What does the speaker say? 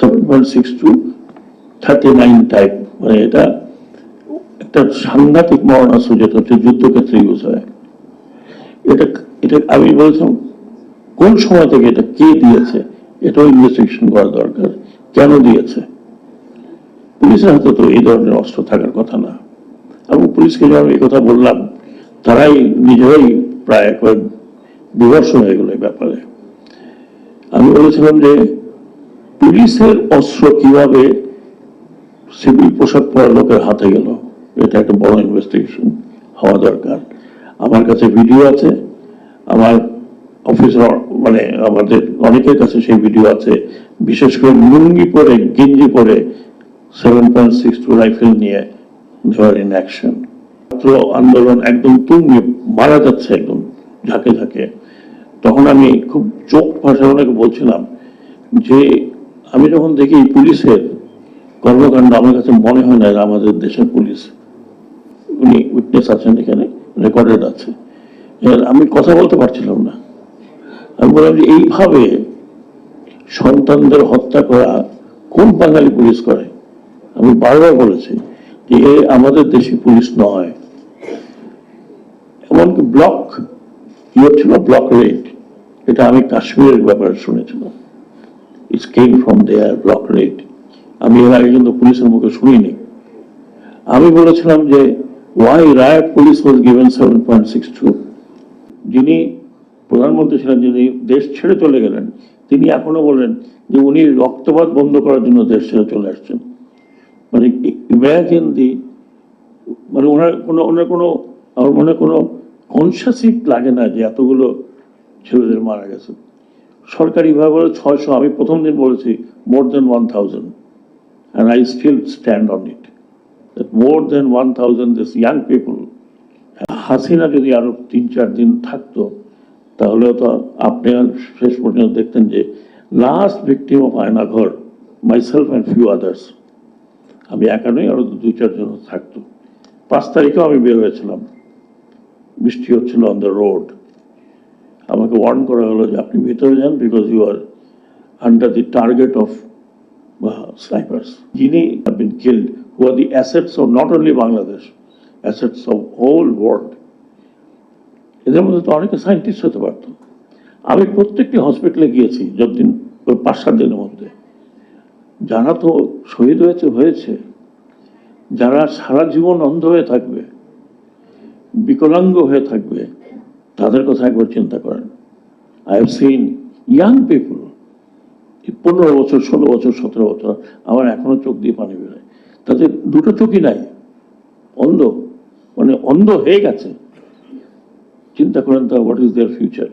Seven six two thirty nine type মানে এটা একটা সাংঘাতিক মরণাস্ত্র যেটা হচ্ছে যুদ্ধক্ষেত্রে ইউজ হয়। এটা এটা আমি বলছিলাম, কোন সময় থেকে এটা কে দিয়েছে? এটাও ইনভেস্টিগেশন করা দরকার। কেন দিয়েছে? পুলিশের হাতে তো এই ধরনের অস্ত্র থাকার কথা না। এবং পুলিশকে যখন এই কথা বললাম, তারাই নিজেরাই প্রায় একবার বিবর্ষ হয়ে গেল এই ব্যাপারে। আমি বলেছিলাম যে পুলিশের অস্ত্র কীভাবে সিভিল পোশাক পরা লোকের হাতে গেল, এটা একটা বড় ইনভেস্টিগেশন হওয়া দরকার। আমার কাছে ভিডিও আছে, আমার অফিসের মানে আমাদের অনেকের কাছে সেই ভিডিও আছে। বিশেষ করে লুঙ্গি পরে, গেঞ্জি পরে seven point six two rifle নিয়ে ধর ইন অ্যাকশন ছাত্র আন্দোলন একদম তুঙ্গে, মারা যাচ্ছে একদম ঝাঁকে ঝাঁকে। তখন আমি খুব চোখ ভাষায় ওনাকে বলছিলাম যে আমি যখন দেখি পুলিশের কর্মকাণ্ড, আমার কাছে মনে হয় না আমাদের দেশের পুলিশ। উনি উইটনেস আছেন এখানে রেকর্ডেড আছে। আমি কথা বলতে পারছিলাম না। আমি বললাম যে এইভাবে সন্তানদের হত্যা করা কোন বাঙালি পুলিশ করে? আমি বারবার বলেছি যে এ আমাদের দেশি পুলিশ নয়। এমনকি ব্লক কি হচ্ছিল ব্লক রেড এটা আমি কাশ্মীরের ব্যাপারে শুনেছিলাম। It's came from there block red আমি এর আগে কিন্তু পুলিশের মুখে শুনিনি। আমি বলেছিলাম যে why riot police was given seven point six two যিনি প্রধানমন্ত্রী ছিলেন, যিনি দেশ ছেড়ে চলে গেলেন, তিনি এখনও বলেন যে, উনি রক্তপাত বন্ধ করার জন্য দেশ ছেড়ে চলে আসছেন। মানে ইম্যাজিন দি মানে ওনার কোনো ওনার কোনো আমার মনে কোনো কনসাসই লাগে না যে, এতগুলো ছেলেদের মারা গেছে। সরকারিভাবে বলে ছয়শো, আমি প্রথম দিন বলেছি more than one thousand and I still stand on it more than one thousand this young people Hasina যদি আরও তিন, চার দিন থাকতো, তাহলে তো আপনি শেষ পর্যন্ত দেখতেন যে last victim of Aynaghar myself and few others আমি একা নই আরও দু চারজন থাকতো। পাঁচ তারিখেও আমি বের হয়েছিলাম। বৃষ্টি হচ্ছিল অন দ্য রোড আমাকে ওয়ার্ন করা হলো যে আপনি ভিতরে যান because you are under the target of snipers যিনি been killed, who are the assets of not only Bangladesh assets of whole world. এদের মধ্যে তো অনেকে সায়েন্টিস্ট হতে পারতো। আমি প্রত্যেকটি হসপিটালে গিয়েছি, যতদিন ওই পাঁচ সাত দিনের মধ্যে। যারা তো শহীদ হয়েছে হয়েছে। যারা সারা জীবন অন্ধ হয়ে থাকবে, বিকলাঙ্গ হয়ে থাকবে তাদের কথা একবার চিন্তা করেন। I have seen young people পনেরো বছর, ষোলো বছর, সতেরো বছর, আমার এখনও চোখ দিয়ে পানি বেরোয়। তাদের দুটো চোখই নাই, অন্ধ মানে অন্ধ হয়ে গেছে। চিন্তা করেন তা হোয়াট ইজ দেয়ার ফিউচার